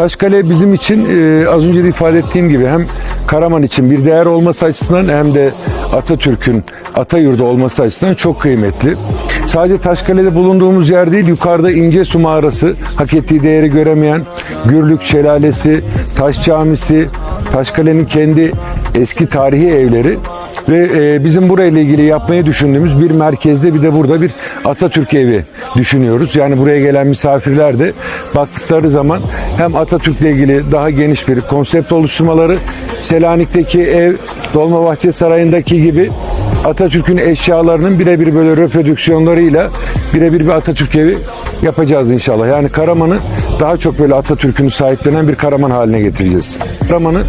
Taşkale bizim için e, az önce de ifade ettiğim gibi hem Karaman için bir değer olması açısından hem de Atatürk'ün Atayurdu olması açısından çok kıymetli. Sadece Taşkale'de bulunduğumuz yer değil, yukarıda İncesu mağarası, hak ettiği değeri göremeyen Gürlük Şelalesi, Taş Camisi, Taşkale'nin kendi eski tarihi evleri ve e, bizim burayla ilgili yapmayı düşündüğümüz bir merkezde bir de burada bir Atatürk evi düşünüyoruz. Yani buraya gelen misafirler de baktıkları zaman hem Atatürk'le ilgili daha geniş bir konsept oluşturmaları, Selanik'teki ev, Dolmabahçe Sarayı'ndaki gibi Atatürk'ün eşyalarının birebir böyle reprodüksiyonlarıyla birebir bir Atatürk evi yapacağız inşallah. Yani Karaman'ı daha çok böyle Atatürk'ünü sahiplenen bir Karaman haline getireceğiz. Karaman'ı